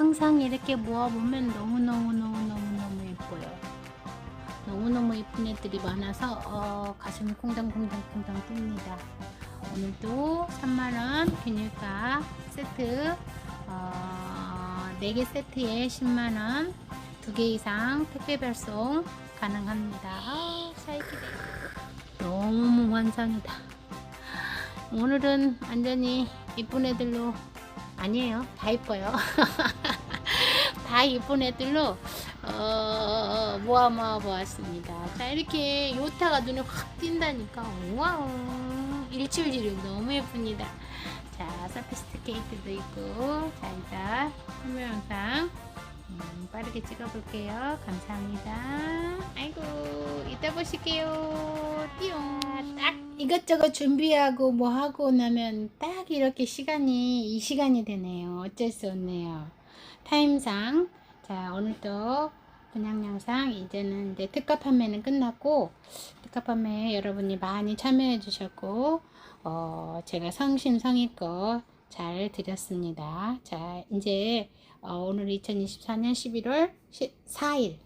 항상 이렇게 모아보면 너무너무너무너무너무 예뻐요. 너무너무 예쁜 애들이 많아서 어, 가슴이 콩당콩당콩당 뜁니다. 오늘도 3만원 균일가 세트 어, 4개 세트에 10만원 2개 이상 택배 배송 가능합니다. 아, 너무 환상이다. 오늘은 완전히 이쁜 애들로 아니에요. 다 이뻐요. 다 이쁜 애들로 어, 모아 모아 보았습니다. 자 이렇게 요타가 눈에 확 띈다니까 와우 일출지력 너무 예쁩니다. 자 서피스티케이트도 있고 자 일단 선물 영상 음, 빠르게 찍어볼게요. 감사합니다. 아이고 이따 보실게요. 띠용 딱 이것저것 준비하고 뭐 하고 나면 딱 이렇게 시간이 이 시간이 되네요. 어쩔 수 없네요. 타임상 자 오늘도 그냥 영상 이제는 이제 특가 판매는 끝났고 특가 판매 여러분이 많이 참여해 주셨고 어 제가 성심성의껏 잘 드렸습니다. 자 이제 어, 오늘 2024년 11월 4일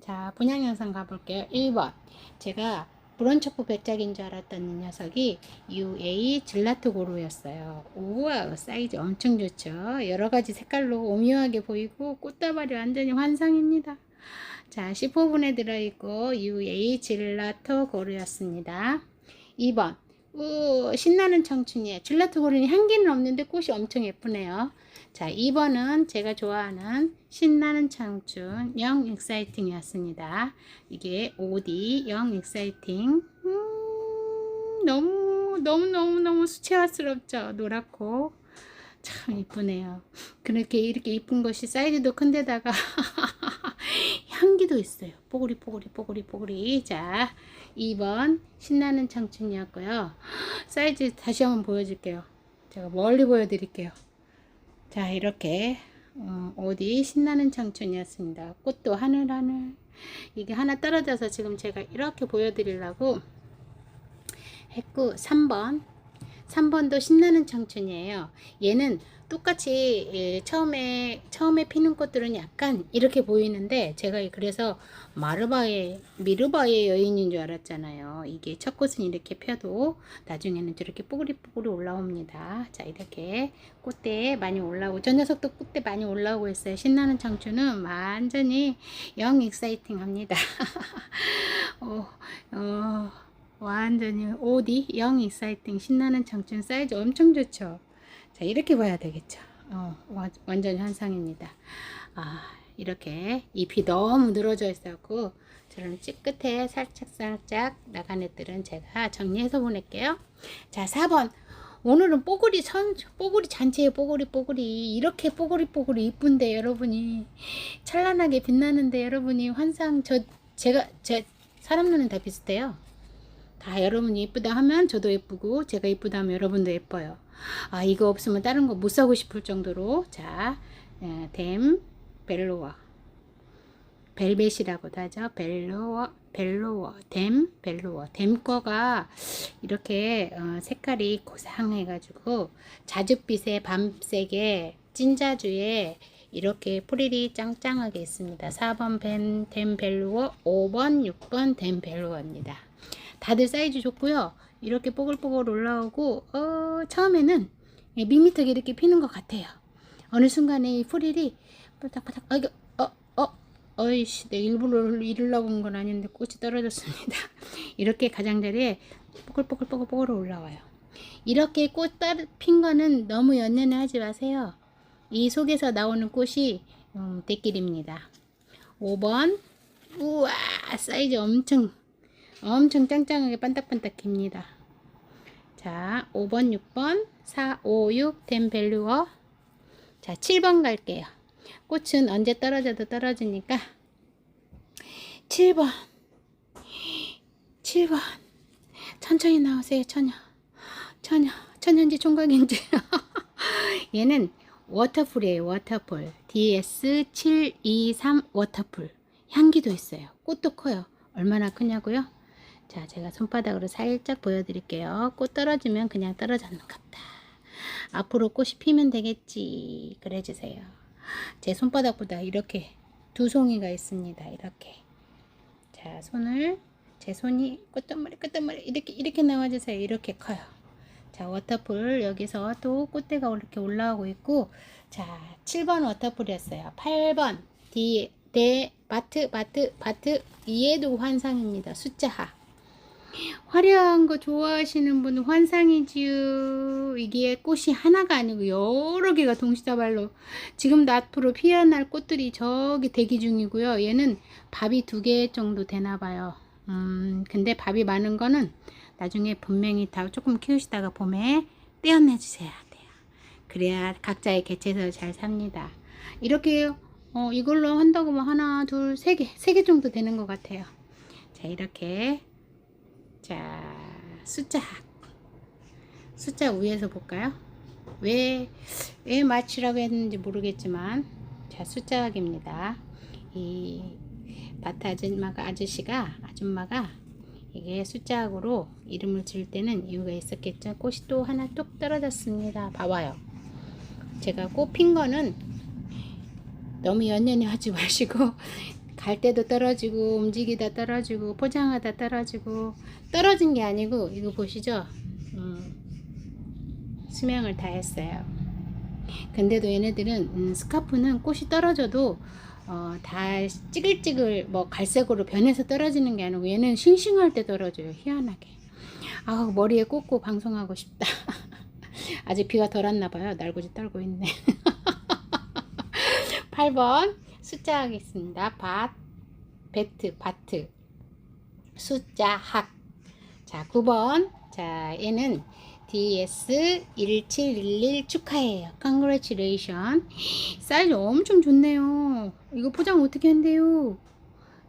자 분양 영상 가볼게요. 1번 제가 브런처프 백작인 줄 알았던 이 녀석이 UA 질라토 고루였어요. 우와 사이즈 엄청 좋죠. 여러 가지 색깔로 오묘하게 보이고 꽃다발이 완전히 환상입니다. 자 15분에 들어있고 UA 질라토 고루였습니다. 2번 우 신나는 청춘이에요. 질라토 고루는 향기는 없는데 꽃이 엄청 예쁘네요. 자 2번은 제가 좋아하는 신나는 청춘 영 익사이팅이었습니다. 이게 OD 영 익사이팅 음, 너무 너무 너무 너무 수채화스럽죠 노랗고 참 이쁘네요. 그렇게 이렇게 이쁜 것이 사이즈도 큰데다가 향기도 있어요. 뽀글이 뽀글이 뽀글이 뽀글이 자 2번 신나는 청춘이었고요. 사이즈 다시 한번 보여줄게요. 제가 멀리 보여드릴게요. 자 이렇게 어, 어디 신나는 청춘이었습니다. 꽃도 하늘하늘 이게 하나 떨어져서 지금 제가 이렇게 보여드리려고 했고 3번 3번도 신나는 청춘이에요. 얘는 똑같이 예, 처음에 처음에 피는 꽃들은 약간 이렇게 보이는데 제가 그래서 마르바의 미르바의 여인인 줄 알았잖아요. 이게 첫 꽃은 이렇게 펴도 나중에는 저렇게 뽀글이뽀글이 올라옵니다. 자 이렇게 꽃대 많이 올라오고 저 녀석도 꽃대 많이 올라오고 있어요. 신나는 청춘은 완전히 영 익사이팅합니다. 어, 어, 완전히 오디 영 익사이팅 신나는 청춘 사이즈 엄청 좋죠. 자 이렇게 봐야 되겠죠. 어, 와, 완전 환상입니다. 아 이렇게 잎이 너무 늘어져 있었고 저런 찌끝에 살짝 살짝 나간 애들은 제가 정리해서 보낼게요. 자 4번 오늘은 뽀글이 선 뽀글이 잔치에 뽀글이 뽀글이 이렇게 뽀글이 뽀글이 이쁜데 여러분이 찬란하게 빛나는데 여러분이 환상 저 제가 제 사람 눈은 다 비슷해요. 다 여러분이 예쁘다 하면 저도 예쁘고 제가 예쁘다 하면 여러분도 예뻐요. 아 이거 없으면 다른 거 못 사고 싶을 정도로 자 에, 댐 벨로워 벨벳이라고도 하죠. 벨로워 벨로워 댐 벨로워 댐 거가 이렇게 어, 색깔이 고상해 가지고 자줏빛의 밤색에 찐자주에 이렇게 프릴이 짱짱하게 있습니다. 4번 벤, 댐 벨루어, 5번, 6번 댐 벨루어입니다. 다들 사이즈 좋고요. 이렇게 뽀글뽀글 올라오고 어, 처음에는 밋밋하게 이렇게 피는 것 같아요. 어느 순간에 이 프릴이 바닥바닥 아 이거 어어 어이씨 내 일부러 이르려고 온 건 아닌데 꽃이 떨어졌습니다. 이렇게 가장자리에 뽀글뽀글뽀글뽀글 올라와요. 이렇게 꽃 핀 거는 너무 연연해 하지 마세요. 이 속에서 나오는 꽃이 음, 대길입니다. 5번 우와 사이즈 엄청 엄청 짱짱하게 반딱반딱합니다. 자, 5번, 6번, 4, 5, 6, 댐벨루어. 자, 7번 갈게요. 꽃은 언제 떨어져도 떨어지니까. 7번. 7번. 천천히 나오세요, 처녀. 처녀. 천연지 총각인지. 얘는 워터풀이에요, 워터풀. DS723 워터풀. 향기도 있어요. 꽃도 커요. 얼마나 크냐고요? 자, 제가 손바닥으로 살짝 보여드릴게요. 꽃 떨어지면 그냥 떨어졌는 같다. 앞으로 꽃이 피면 되겠지. 그래 주세요. 제 손바닥보다 이렇게 두 송이가 있습니다. 이렇게. 자, 손을 제 손이 꽃단머리 꽃단머리 이렇게 이렇게 나와 주세요. 이렇게 커요. 자, 워터풀 여기서 또 꽃대가 이렇게 올라오고 있고 자, 7번 워터풀이었어요. 8번 D 대 바트 바트 바트 이에도 환상입니다. 숫자 하. 화려한 거 좋아하시는 분은 환상이지요. 이게 꽃이 하나가 아니고 여러 개가 동시다발로 지금 앞으로 피어날 꽃들이 저기 대기 중이고요. 얘는 밥이 두 개 정도 되나 봐요. 음, 근데 밥이 많은 거는 나중에 분명히 다 조금 키우시다가 봄에 떼어내 주셔야 돼요. 그래야 각자의 개체에서 잘 삽니다. 이렇게 어, 이걸로 한다고 뭐 하나, 둘, 세 개, 세 개 정도 되는 것 같아요. 자, 이렇게 자, 숫자 숫자 위에서 볼까요? 왜, 왜 마치라고 했는지 모르겠지만, 자, 숫자학입니다. 이 마트 아줌마가, 아저씨가, 아줌마가 이게 숫자학으로 이름을 지을 때는 이유가 있었겠죠. 꽃이 또 하나 뚝 떨어졌습니다. 봐봐요. 제가 꽃 핀 거는 너무 연연히 하지 마시고, 갈 때도 떨어지고, 움직이다 떨어지고, 포장하다 떨어지고, 떨어진 게 아니고, 이거 보시죠? 음, 수명을 다 했어요. 근데도 얘네들은 음, 스카프는 꽃이 떨어져도 어, 다 찌글찌글 뭐 갈색으로 변해서 떨어지는 게 아니고 얘는 싱싱할 때 떨어져요. 희한하게. 아 머리에 꽂고 방송하고 싶다. 아직 비가 덜 왔나 봐요. 날고지 떨고 있네. 8번 숫자 하겠습니다. 밭, 배트, 바트. 숫자 학. 자, 9번. 자, 얘는 DS1711 축하해요. Congratulation. 사이즈 엄청 좋네요. 이거 포장 어떻게 한대요?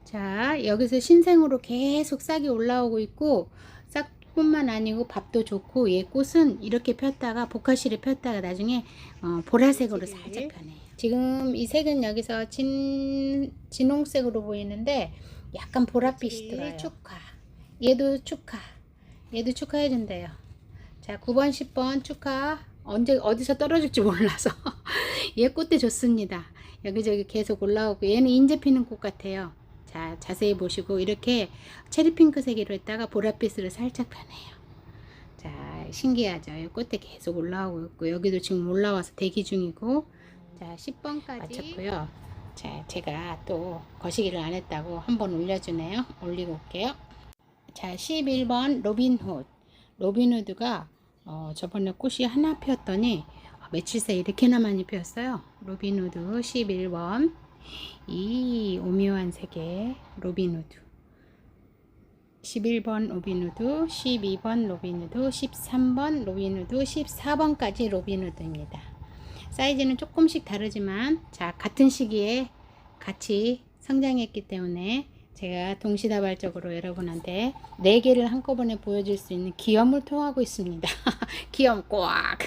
자, 여기서 신생으로 계속 싹이 올라오고 있고, 싹뿐만 아니고 밥도 좋고, 얘 꽃은 이렇게 폈다가, 보카시를 폈다가 나중에 어, 보라색으로 살짝 변해요. 지금 이 색은 여기서 진, 진홍색으로 보이는데, 약간 보랏빛이 들어요. 축하. 얘도 축하. 얘도 축하해 준대요. 자, 9번, 10번 축하. 언제, 어디서 떨어질지 몰라서. 얘 꽃대 좋습니다. 여기저기 계속 올라오고, 얘는 인제 피는 꽃 같아요. 자, 자세히 보시고, 이렇게 체리 핑크색으로 했다가 보랏빛으로 살짝 변해요. 자, 신기하죠? 이 꽃대 계속 올라오고 있고, 여기도 지금 올라와서 대기 중이고, 자, 10번까지 마쳤고요. 자, 제가 또 거시기를 안 했다고 한번 올려주네요. 올리고 올게요. 자, 11번 로빈훗. 로빈후드가 어, 저번에 꽃이 하나 피었더니 며칠 사이 이렇게나 많이 피었어요. 로빈후드 11번. 이 오묘한 색의 로빈후드. 11번 로빈후드, 12번 로빈후드, 13번 로빈후드, 14번까지 로빈후드입니다. 사이즈는 조금씩 다르지만 자 같은 시기에 같이 성장했기 때문에 제가 동시다발적으로 여러분한테 4개를 한꺼번에 보여줄 수 있는 기염을 통하고 있습니다. 기염 꽉!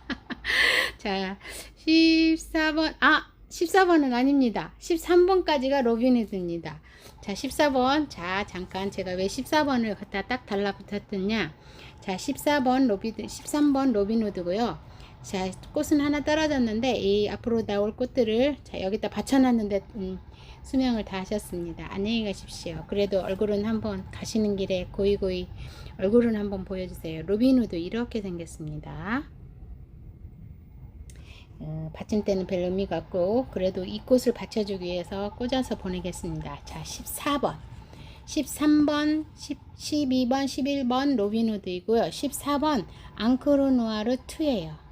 자, 14번, 아! 14번은 아닙니다. 13번까지가 로빈후드입니다. 자, 14번. 자, 잠깐 제가 왜 14번을 갖다 딱 달라붙었느냐. 자, 14번 로빈, 13번 로빈후드고요. 자, 꽃은 하나 떨어졌는데, 이 앞으로 나올 꽃들을, 자, 여기다 받쳐놨는데, 음, 수명을 다 하셨습니다. 안녕히 가십시오. 그래도 얼굴은 한번 가시는 길에 고이고이 얼굴은 한번 보여주세요. 로빈후드 이렇게 생겼습니다. 어, 받침대는 별 의미가 없고 그래도 이 꽃을 받쳐주기 위해서 꽂아서 보내겠습니다. 자 14번 13번 10, 12번 11번 로빈후드이고요. 14번 앙크로누아르 2예요.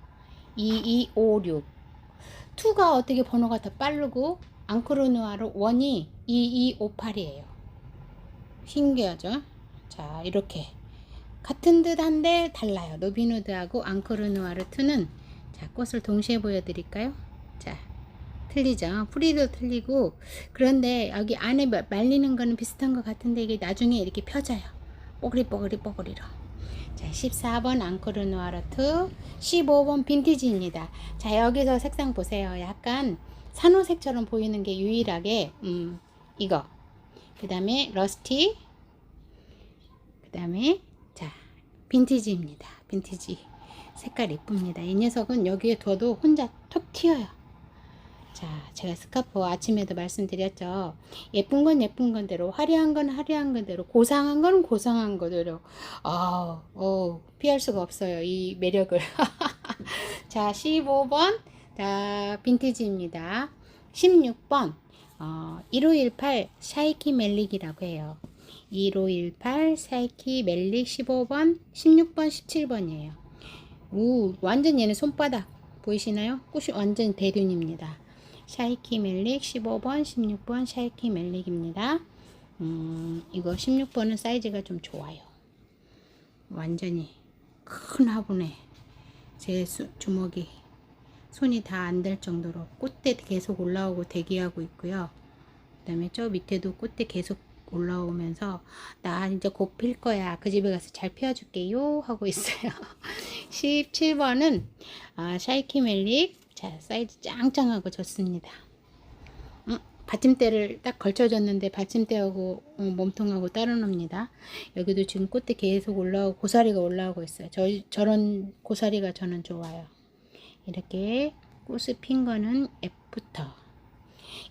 2256 2가 어떻게 번호가 더 빠르고 앙크로누아르 1이 2258이에요. 신기하죠? 자 이렇게 같은 듯 한데 달라요. 로빈후드하고 앙크르누아르 2는 자 꽃을 동시에 보여드릴까요? 자 틀리죠. 뿌리도 틀리고 그런데 여기 안에 마- 말리는 거는 비슷한 것 같은데 이게 나중에 이렇게 펴져요. 뽀글이 뽀글이 뽀글이로. 자 14번 앙크르누아르 2 15번 빈티지입니다. 자 여기서 색상 보세요. 약간 산호색처럼 보이는 게 유일하게 음 이거 그 다음에 러스티 그 다음에 자 빈티지입니다. 빈티지 색깔 이쁩니다. 이 녀석은 여기에 둬도 혼자 톡 튀어요. 자, 제가 스카프 아침에도 말씀드렸죠. 예쁜 건 예쁜 건대로, 화려한 건 화려한 건대로, 고상한 건 고상한 거대로. 아, 어, 피할 수가 없어요. 이 매력을. 자, 15번. 자, 빈티지입니다. 16번. 어, 1518 샤이키 멜릭이라고 해요. 1518 샤이키 멜릭 15번, 16번, 17번이에요. 우, 완전 얘는 손바닥. 보이시나요? 꽃이 완전 대륜입니다. 샤이키 멜릭 15번, 16번 샤이키 멜릭입니다. 음, 이거 16번은 사이즈가 좀 좋아요. 완전히 큰 화분에 제 수, 주먹이 손이 다 안 될 정도로 꽃대 계속 올라오고 대기하고 있고요. 그 다음에 저 밑에도 꽃대 계속 올라오면서 나 이제 곧 필 거야. 그 집에 가서 잘 피워줄게요. 하고 있어요. 17번은 아, 샤이키 멜릭 자 사이즈 짱짱하고 좋습니다. 음, 받침대를 딱 걸쳐줬는데 받침대하고 어, 몸통하고 따로 놉니다. 여기도 지금 꽃대 계속 올라오고 고사리가 올라오고 있어요. 저, 저런 고사리가 저는 좋아요. 이렇게 꽃을 핀 거는 애프터.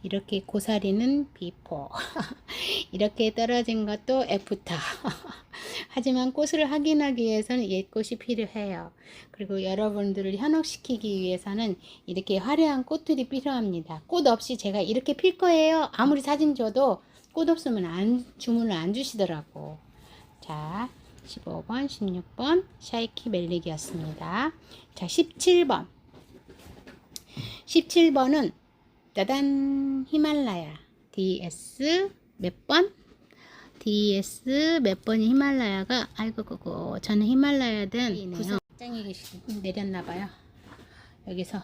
이렇게 고사리는 비포. 이렇게 떨어진 것도 애프터. 하지만 꽃을 확인하기 위해서는 옛 꽃이 필요해요. 그리고 여러분들을 현혹시키기 위해서는 이렇게 화려한 꽃들이 필요합니다. 꽃 없이 제가 이렇게 필 거예요. 아무리 사진 줘도 꽃 없으면 안, 주문을 안 주시더라고. 자, 15번, 16번 샤이키 멜릭이었습니다. 자, 17번. 17번은 짜잔 히말라야 DS 몇 번? DS 몇 번이 히말라야가 아이고 그거 저는 히말라야든 구상 짱이 내렸나 봐요. 여기서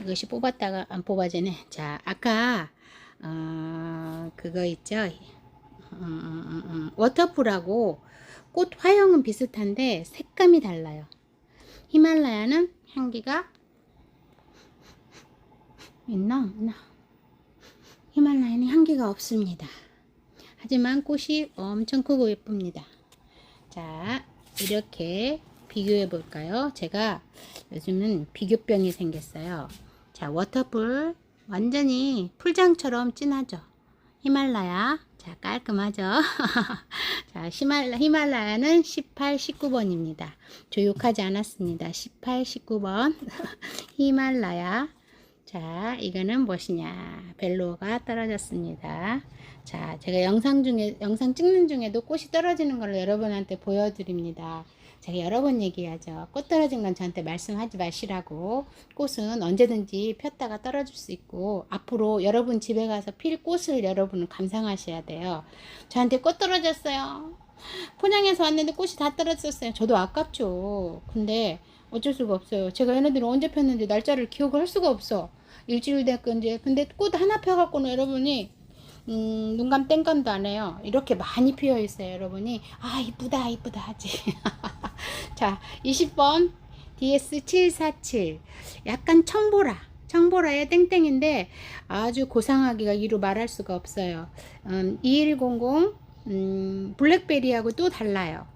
이것이 뽑았다가 안 뽑아지네. 자 아까 어, 그거 있죠? 음, 음, 음, 워터풀하고 꽃 화형은 비슷한데 색감이 달라요. 히말라야는 향기가 있나 없나? 히말라야는 향기가 없습니다 하지만 꽃이 엄청 크고 예쁩니다. 자 이렇게 비교해 볼까요? 제가 요즘은 비교병이 생겼어요. 자 워터풀 완전히 풀장처럼 진하죠? 히말라야? 자 깔끔하죠? 자 히말라, 히말라야는 18 19번입니다. 조육하지 않았습니다. 18 19번. 히말라야. 자, 이거는 무엇이냐? 벨로가 떨어졌습니다. 자, 제가 영상 중에, 영상 찍는 중에도 꽃이 떨어지는 걸 여러분한테 보여드립니다. 제가 여러 번 얘기하죠. 꽃 떨어진 건 저한테 말씀하지 마시라고. 꽃은 언제든지 폈다가 떨어질 수 있고, 앞으로 여러분 집에 가서 필 꽃을 여러분은 감상하셔야 돼요. 저한테 꽃 떨어졌어요. 포장해서 왔는데 꽃이 다 떨어졌어요. 저도 아깝죠. 근데 어쩔 수가 없어요. 제가 얘네들을 언제 폈는지 날짜를 기억을 할 수가 없어. 일주일 이제 근데 꽃 하나 펴갖고는 여러분이 음, 눈감 땡감도 안 해요. 이렇게 많이 피어 있어요, 여러분이. 아, 이쁘다, 이쁘다 하지. 자, 20번 DS747. 약간 청보라. 청보라의 땡땡인데 아주 고상하기가 이루 말할 수가 없어요. 음, 2100 음, 블랙베리하고 또 달라요.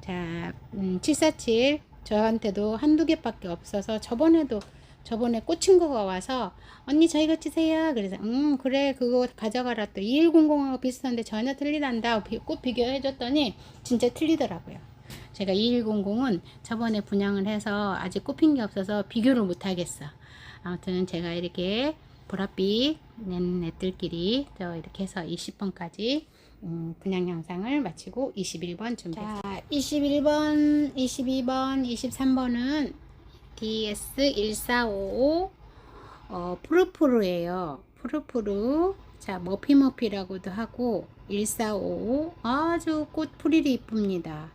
자, 음, 747 저한테도 한두 개밖에 없어서 저번에도 저번에 꽂힌 거가 와서 언니 저희 거 주세요. 그래서 음 그래 그거 가져가라 또 2100하고 비슷한데 전혀 틀리단다. 꽃 비교해 줬더니 진짜 틀리더라고요. 제가 2100은 저번에 분양을 해서 아직 꼽힌 게 없어서 비교를 못 하겠어. 아무튼 제가 이렇게 보랏빛 낸 애들끼리 저 이렇게 해서 20번까지 음, 분양 영상을 마치고 21번 준비했습니다. 자, 21번, 22번, 23번은 DS1455 어, 푸르푸르예요. 푸르푸르. 자, 머피머피라고도 하고 1455 아주 꽃 프릴이 이쁩니다.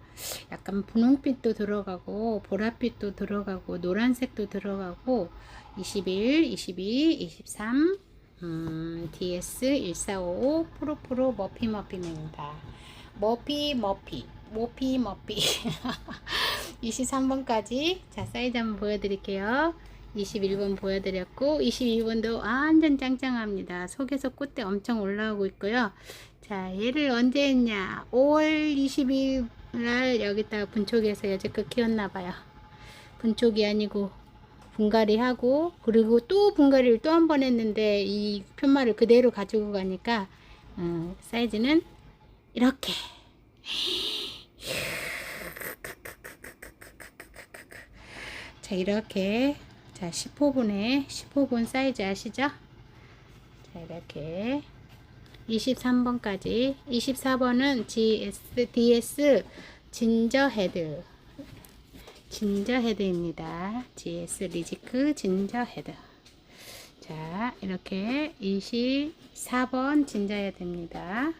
약간 분홍빛도 들어가고 보랏빛도 들어가고 노란색도 들어가고 21, 22, 23 음, DS1455 푸르푸르 머피머피입니다. 머피 머피 모피 머피 23번까지 자 사이즈 한번 보여드릴게요. 21번 보여드렸고 22번도 완전 짱짱합니다. 속에서 꽃대 엄청 올라오고 있고요. 자 얘를 언제 했냐? 5월 20일 날 여기다가 분촉해서 여지껏 키웠나봐요. 분촉이 아니고 분갈이 하고 그리고 또 분갈이를 또 한 번 했는데 이 편말을 그대로 가지고 가니까 어, 사이즈는 이렇게 자 이렇게 자 15분에 15분 사이즈 아시죠? 자 이렇게 23번까지 24번은 GS, DS 진저 헤드 진저 헤드입니다. GS 리지크 진저 헤드 자 이렇게 24번 진저 헤드입니다.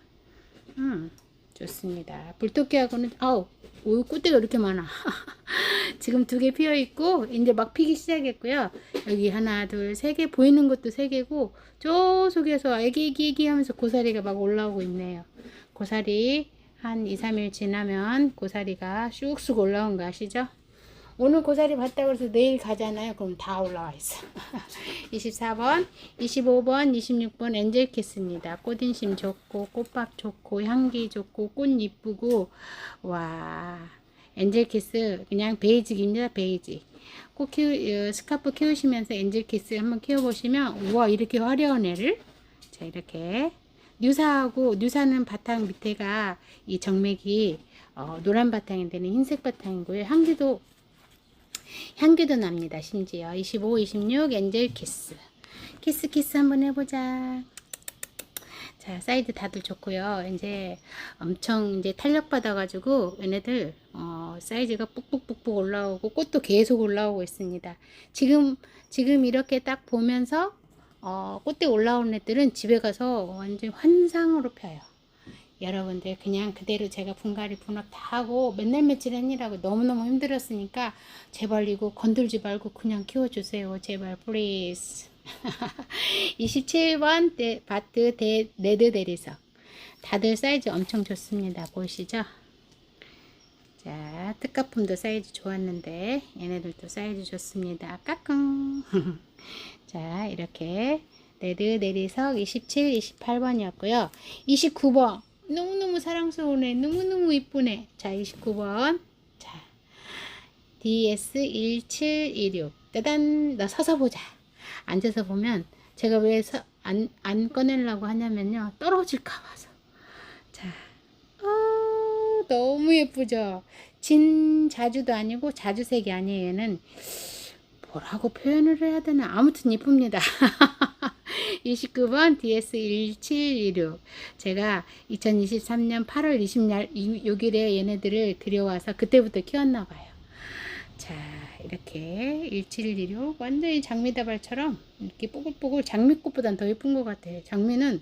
음 좋습니다. 불토끼하고는 아우 오 꽃대가 이렇게 많아. 지금 두 개 피어 있고 이제 막 피기 시작했고요. 여기 하나 둘 세 개 보이는 것도 세 개고 저 속에서 애기 애기 애기 하면서 고사리가 막 올라오고 있네요. 고사리 한 2, 3일 지나면 고사리가 쑥쑥 올라온 거 아시죠? 오늘 고사리 봤다고 해서 내일 가잖아요. 그럼 다 올라와 있어. 24번, 25번, 26번 엔젤 키스입니다. 꽃인심 좋고 꽃밥 좋고 향기 좋고 꽃 이쁘고 와 엔젤 키스 그냥 베이직입니다. 베이직. 꽃 키우 어, 스카프 키우시면서 엔젤 키스 한번 키워보시면 우와 이렇게 화려한 애를 자 이렇게 뉴사하고 뉴사는 바탕 밑에가 이 정맥이 어, 노란 바탕이 되는 흰색 바탕이고요. 향기도 향기도 납니다. 심지어 25, 26 엔젤 키스 키스 키스 한번 해보자. 자 사이드 다들 좋고요. 이제 엄청 이제 탄력 받아가지고 얘네들 어, 사이즈가 뿍뿍뿍뿍 올라오고 꽃도 계속 올라오고 있습니다. 지금 지금 이렇게 딱 보면서 어, 꽃대 올라온 애들은 집에 가서 완전 환상으로 펴요. 여러분들 그냥 그대로 제가 분갈이 분업 다 하고 맨날 며칠 했니라고 너무너무 힘들었으니까 제발 이거 건들지 말고 그냥 키워주세요. 제발 플리즈. 27번 대, 바트 대, 레드 대리석. 다들 사이즈 엄청 좋습니다. 보이시죠? 자, 특가품도 사이즈 좋았는데 얘네들도 사이즈 좋습니다. 까꿍. 자, 이렇게 레드 내리석 27, 28번이었고요. 29번. 너무너무 사랑스러우네. 너무너무 이쁘네. 자, 29번. 자, DS1716. 따단, 나 서서 보자. 앉아서 보면 제가 왜안안 꺼내려고 하냐면요. 떨어질까 봐서. 자, 아, 너무 예쁘죠? 진 자주도 아니고 자주색이 아니에요. 얘는 뭐라고 표현을 해야 되나? 아무튼 이쁩니다. 29번 DS1716 제가 2023년 8월 26일에 얘네들을 들여와서 그때부터 키웠나 봐요. 자 이렇게 1716 완전히 장미다발처럼 이렇게 뽀글뽀글 장미꽃보단 더 예쁜 것 같아요. 장미는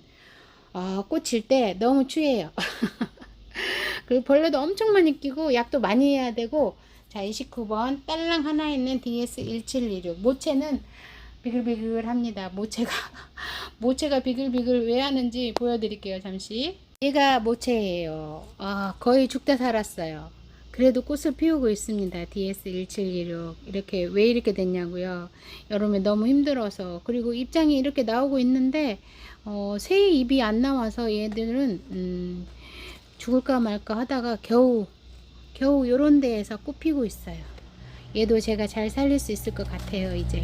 어, 꽂힐 때 너무 추해요. 그리고 벌레도 엄청 많이 끼고 약도 많이 해야 되고 자 29번 딸랑 하나 있는 DS1716 모체는 비글비글합니다. 모체가 모체가 비글비글 왜 하는지 보여드릴게요. 잠시 얘가 모체예요. 아 거의 죽다 살았어요. 그래도 꽃을 피우고 있습니다. DS1716 이렇게 왜 이렇게 됐냐고요. 여름에 너무 힘들어서 그리고 입장이 이렇게 나오고 있는데 어, 새 잎이 안 나와서 얘들은 음, 죽을까 말까 하다가 겨우 겨우 요런 데에서 꽃 피고 있어요. 얘도 제가 잘 살릴 수 있을 것 같아요. 이제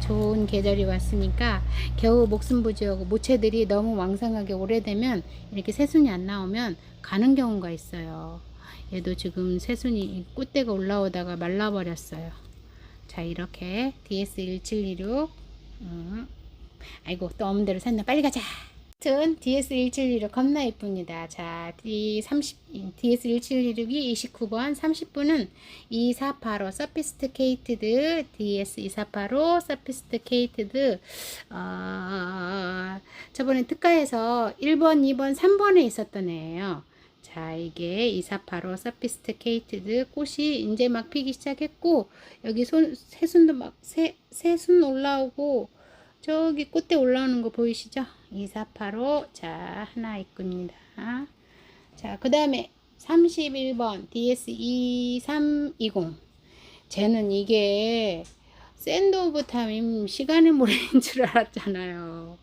좋은 계절이 왔으니까 겨우 목숨 부지하고 모체들이 너무 왕성하게 오래되면 이렇게 새순이 안 나오면 가는 경우가 있어요. 얘도 지금 새순이 꽃대가 올라오다가 말라버렸어요. 자 이렇게 DS1716 음. 아이고 또 엄대로 샜나 빨리 가자. 아무튼 DS1716 겁나 이쁩니다. 자, D30, DS1716이 29번, 30분은 2485 Sophisticated DS2485 Sophisticated 어, 저번에 특가에서 1번, 2번, 3번에 있었던 애예요. 자, 이게 2485 Sophisticated 꽃이 이제 막 피기 시작했고 여기 손, 새순도 막 새, 새순 올라오고 저기 꽃대 올라오는 거 보이시죠? 2485. 자, 하나 있습니다. 자, 그 다음에 31번 DS2320. 쟤는 이게 샌드 오브 타임 시간의 모래인 줄 알았잖아요.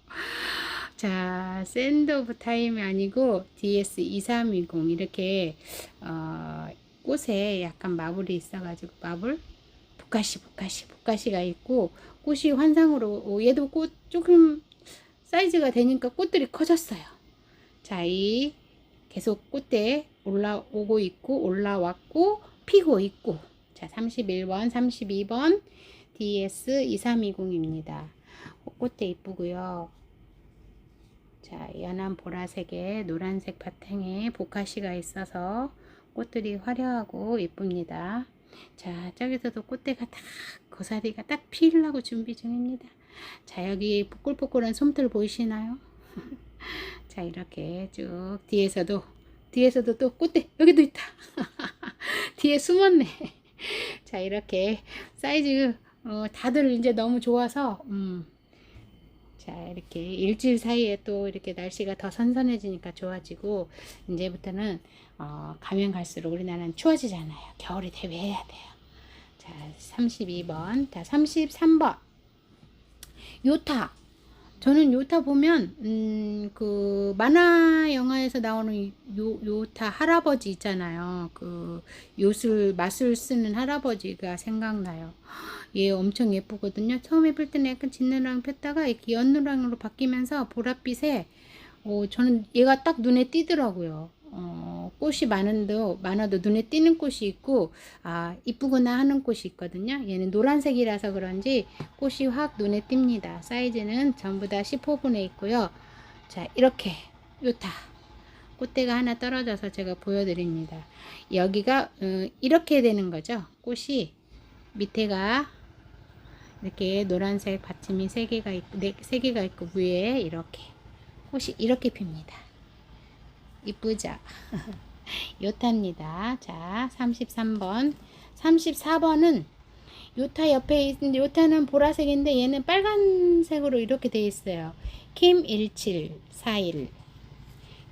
자, 샌드 오브 타임이 아니고 DS2320 이렇게 어, 꽃에 약간 마블이 있어가지고 마블 보카시 보카시 보카시가 있고 꽃이 환상으로 어, 얘도 꽃 조금 사이즈가 되니까 꽃들이 커졌어요. 자, 이 계속 꽃대 올라오고 있고 올라왔고 피고 있고 자 31번 32번 DS 2320입니다. 꽃대 이쁘고요. 자 연한 보라색에 노란색 바탕에 보카시가 있어서 꽃들이 화려하고 이쁩니다. 자 저기서도 꽃대가 딱 고사리가 딱 피려고 준비 중입니다. 자 여기 뽀글뽀글한 솜털 보이시나요? 자 이렇게 쭉 뒤에서도 뒤에서도 또 꽃대 여기도 있다. 뒤에 숨었네. 자 이렇게 사이즈 어, 다들 이제 너무 좋아서 음, 자 이렇게 일주일 사이에 또 이렇게 날씨가 더 선선해지니까 좋아지고 이제부터는 어, 가면 갈수록 우리나라는 추워지잖아요. 겨울이 대비해야 돼요. 자 32번. 자 33번 요타 저는 요타 보면 음, 그 만화 영화에서 나오는 요 요타 할아버지 있잖아요. 그 요술 맛을 쓰는 할아버지가 생각나요. 얘 엄청 예쁘거든요. 처음에 볼 때는 약간 진느랑 폈다가 이렇게 연느랑으로 바뀌면서 보랏빛에 어, 저는 얘가 딱 눈에 띄더라고요. 어, 꽃이 많은데 많아도 눈에 띄는 꽃이 있고 아 이쁘구나 하는 꽃이 있거든요. 얘는 노란색이라서 그런지 꽃이 확 눈에 띕니다. 사이즈는 전부 다 15분에 있고요. 자 이렇게 요타 꽃대가 하나 떨어져서 제가 보여드립니다. 여기가 어, 이렇게 되는 거죠. 꽃이 밑에가 이렇게 노란색 받침이 세 개가 있고 네, 세 개가 있고 위에 이렇게 꽃이 이렇게 핍니다. 이쁘죠? 요타입니다. 자, 33번. 34번은 요타 옆에 있는데 요타는 보라색인데 얘는 빨간색으로 이렇게 되어 있어요. 킴 1741.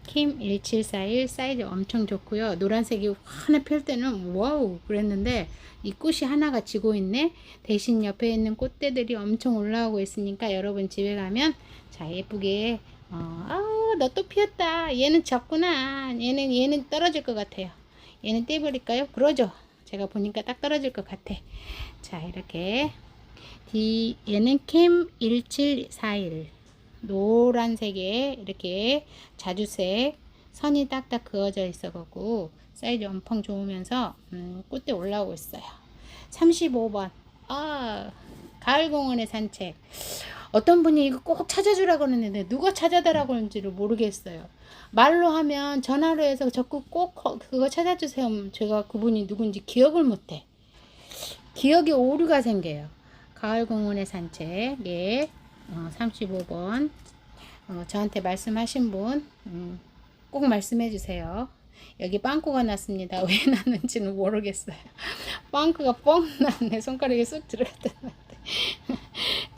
킴 1741 사이즈 엄청 좋고요. 노란색이 하나 펼 때는 와우 그랬는데 이 꽃이 하나가 지고 있네. 대신 옆에 있는 꽃대들이 엄청 올라오고 있으니까 여러분 집에 가면 자 예쁘게 어, 아우 너 또 피었다. 얘는 적구나. 얘는 얘는 떨어질 것 같아요. 얘는 떼버릴까요? 그러죠. 제가 보니까 딱 떨어질 것 같아. 자 이렇게 D 얘는 캠 1741 노란색에 이렇게 자주색 선이 딱딱 그어져 있어 갖고 사이즈 엄청 좋으면서 음, 꽃대 올라오고 있어요. 35번 아 가을공원의 산책 어떤 분이 이거 꼭 찾아주라고 하는데 누가 찾아달라고 하는지를 모르겠어요. 말로 하면 전화로 해서 적극 꼭 그거 찾아주세요. 제가 그분이 누군지 기억을 못해. 기억에 오류가 생겨요. 가을공원의 산책, 예, 어, 35번. 어, 저한테 말씀하신 분, 음, 꼭 말씀해 주세요. 여기 빵꾸가 났습니다. 왜 났는지는 모르겠어요. 빵꾸가 뻥 났네. 손가락에 쑥 들어갔다는데.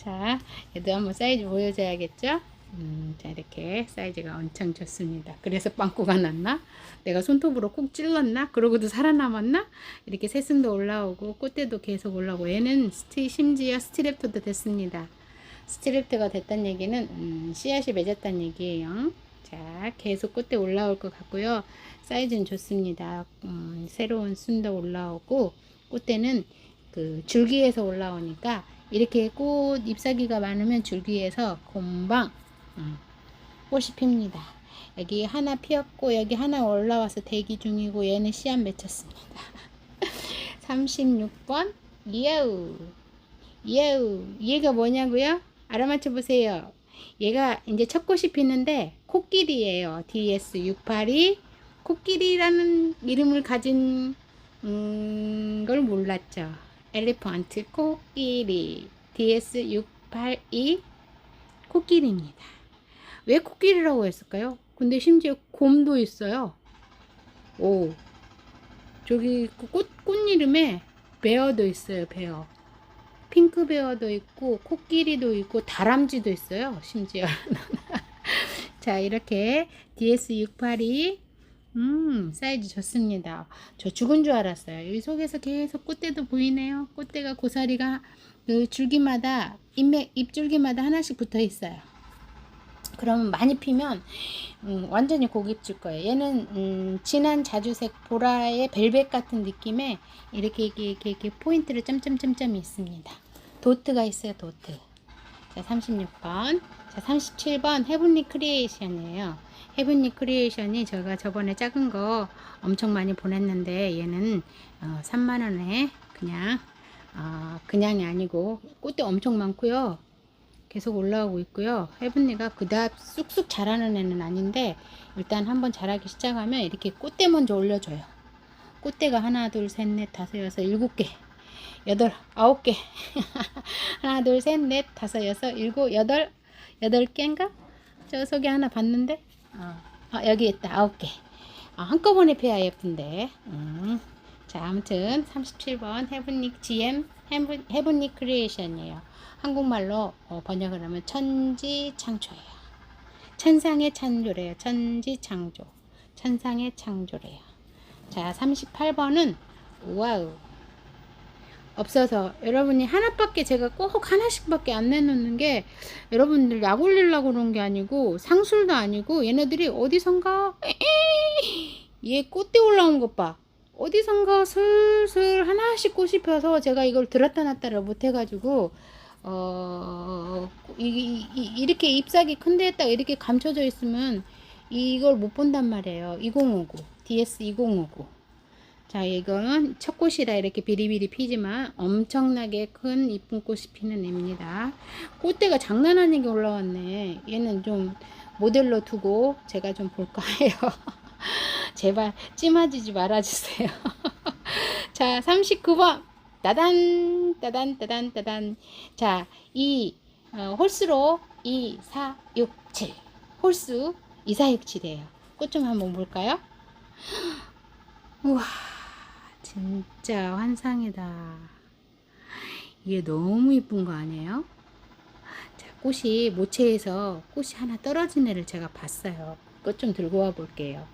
자, 얘도 한번 사이즈 보여줘야겠죠? 음, 자, 이렇게 사이즈가 엄청 좋습니다. 그래서 빵꾸가 났나? 내가 손톱으로 콕 찔렀나? 그러고도 살아남았나? 이렇게 새순도 올라오고 꽃대도 계속 올라오고 얘는 스티, 심지어 스트랩토도 됐습니다. 스트랩트가 됐다는 얘기는 음, 씨앗이 맺었다는 얘기예요. 자, 계속 꽃대 올라올 것 같고요. 사이즈는 좋습니다. 음, 새로운 순도 올라오고 꽃대는 그 줄기에서 올라오니까 이렇게 꽃 잎사귀가 많으면 줄기에서 금방 음, 꽃이 핍니다. 여기 하나 피었고 여기 하나 올라와서 대기 중이고 얘는 씨앗 맺혔습니다. 36번 예우 예우 얘가 뭐냐고요? 알아맞혀 보세요. 얘가 이제 첫 꽃이 피는데 코끼리예요. DS682 코끼리라는 이름을 가진 음, 걸 몰랐죠. 엘리펀트 코끼리 DS682 코끼리입니다. 왜 코끼리라고 했을까요? 근데 심지어 곰도 있어요. 오, 저기 그 꽃, 꽃 이름에 베어도 있어요. 베어. 핑크 베어도 있고 코끼리도 있고 다람쥐도 있어요. 심지어. 자, 이렇게 DS682 음, 사이즈 좋습니다. 저 죽은 줄 알았어요. 이 속에서 계속 꽃대도 보이네요. 꽃대가 고사리가 그 줄기마다 잎맥 잎줄기마다 하나씩 붙어 있어요. 그러면 많이 피면 음, 완전히 고급질 거예요. 얘는 음, 진한 자주색 보라의 벨벳 같은 느낌의 이렇게 이렇게, 이렇게, 이렇게 포인트를 점점점점이 있습니다. 도트가 있어요. 도트. 자, 36번. 자, 37번 헤븐리 크리에이션이에요. 헤븐리 크리에이션이 제가 저번에 작은 거 엄청 많이 보냈는데 얘는 어, 3만 원에 그냥 어, 그냥이 아니고 꽃대 엄청 많고요. 계속 올라오고 있고요. 헤븐리가 그다음 쑥쑥 자라는 애는 아닌데 일단 한번 자라기 시작하면 이렇게 꽃대 먼저 올려줘요. 꽃대가 하나, 둘, 셋, 넷, 다섯, 여섯, 일곱 개, 여덟, 아홉 개. 하나, 둘, 셋, 넷, 다섯, 여섯, 일곱, 여덟, 여덟 개인가? 저 속에 하나 봤는데, 어, 아, 여기 있다, 아홉 개. 아, 한꺼번에 피야 예쁜데. 음. 자, 아무튼 37번 헤븐닉 GM 헤븐, 헤븐닉 크리에이션이에요. 한국말로 어, 번역을 하면 천지 창조예요. 천상의 창조래요. 천지 창조. 천상의 창조래요. 자, 38번은 와우. 없어서 여러분이 하나밖에 제가 꼭 하나씩밖에 안 내놓는 게 여러분들 약 올리려고 그런 게 아니고 상술도 아니고 얘네들이 어디선가 얘 꽃대 올라온 것 봐. 어디선가 슬슬 하나씩 꽃이 펴서 제가 이걸 들었다 놨다를 못 해가지고 어 이, 이, 이렇게 잎사귀 큰 데에다가 이렇게 감춰져 있으면 이걸 못 본단 말이에요. 2059 DS 2059 자, 이거는 첫 꽃이라 이렇게 비리비리 피지만 엄청나게 큰 이쁜 꽃이 피는 애입니다. 꽃대가 장난 아니게 올라왔네. 얘는 좀 모델로 두고 제가 좀 볼까 해요. 제발 찜해지지 말아주세요. 자, 39번. 따단, 따단, 따단, 따단. 자, 이 어, 홀수로 2, 4, 6, 7. 홀수 2, 4, 6, 7이에요. 꽃 좀 한번 볼까요? 우와. 진짜 환상이다. 이게 너무 이쁜 거 아니에요? 자, 꽃이 모체에서 꽃이 하나 떨어진 애를 제가 봤어요. 꽃 좀 들고 와 볼게요.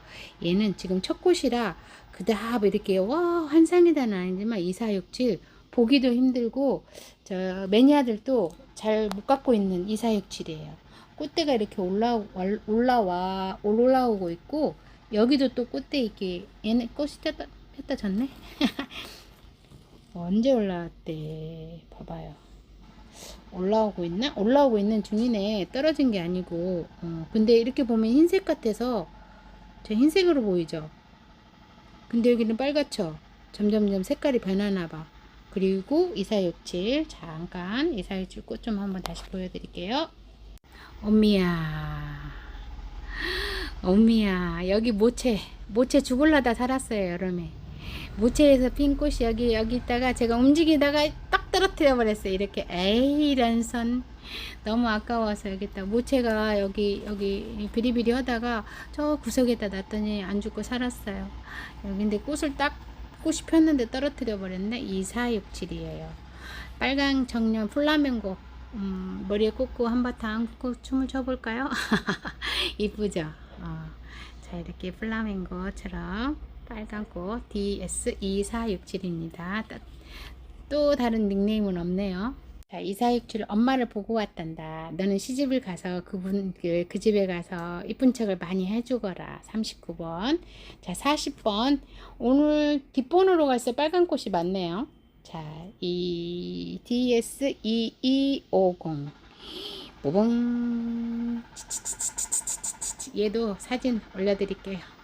얘는 지금 첫 꽃이라 그다음 이렇게 와 환상이다는 아니지만 2, 4, 6, 7 보기도 힘들고 저 매니아들도 잘 못 갖고 있는 2, 4, 6, 7이에요. 꽃대가 이렇게 올라 올라와 올라오고 있고 여기도 또 꽃대 이렇게 얘네 꽃이 폈다 졌네. 언제 올라왔대? 봐봐요. 올라오고 있나? 올라오고 있는 중이네. 떨어진 게 아니고. 어, 근데 이렇게 보면 흰색 같아서 저 흰색으로 보이죠? 근데 여기는 빨갛죠? 점점점 색깔이 변하나 봐. 그리고 2467 잠깐 2467 꽃 좀 한번 다시 보여드릴게요. 엄미야. 엄미야. 여기 모체. 모체 죽을라다 살았어요, 여름에. 모체에서 핀 꽃이 여기 여기 있다가 제가 움직이다가 딱 떨어뜨려 버렸어요. 이렇게 에이 이런 선 너무 아까워서 여기다 모체가 여기 여기 비리비리 하다가 저 구석에다 놨더니 안 죽고 살았어요. 여기인데 꽃을 딱 꽃이 폈는데 떨어뜨려 버렸네. 2467이에요. 빨강 정년 플라멩고 음, 머리에 꽂고 한바탕 춤을 춰볼까요? 이쁘죠? 어. 자 이렇게 플라멩고처럼 빨간 꽃 DS2467입니다. 또 다른 닉네임은 없네요. 자, 2467 엄마를 보고 왔단다. 너는 시집을 가서 그분 그, 그 집에 가서 이쁜 척을 많이 해주거라. 39번. 자, 40번. 오늘 뒷번호로 갈때 빨간 꽃이 많네요. 자, 이 DS2250. 뽀봉. 얘도 사진 올려드릴게요.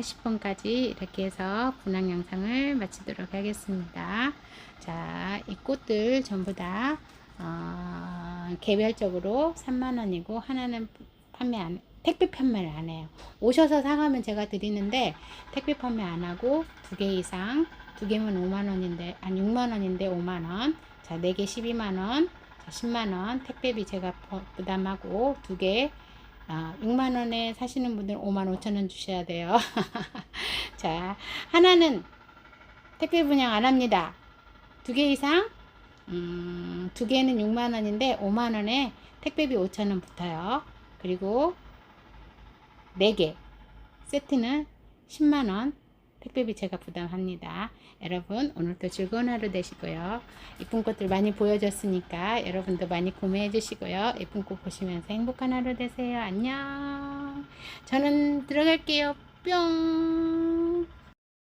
40번까지 이렇게 해서 분황 영상을 마치도록 하겠습니다. 자, 이 꽃들 전부 다 어, 개별적으로 3만원이고 하나는 판매 안, 택배 판매를 안 해요. 오셔서 사가면 제가 드리는데 택배 판매 안 하고 두 개 이상 두 개면 5만 원인데 아니 6만 원인데 5만 원 자 4개 12만 원 자 10만 원 택배비 제가 부담하고 두 개 아, 6만 원에 사시는 분들 5만 5천 원 주셔야 돼요. 자, 하나는 택배 분양 안 합니다. 두 개 이상, 음, 두 개는 6만 원인데 5만 원에 택배비 5천 원 붙어요. 그리고 네 개, 세트는 10만 원, 택배비 제가 부담합니다. 여러분 오늘도 즐거운 하루 되시고요. 이쁜 꽃들 많이 보여줬으니까 여러분도 많이 구매해 주시고요. 예쁜 꽃 보시면서 행복한 하루 되세요. 안녕. 저는 들어갈게요. 뿅.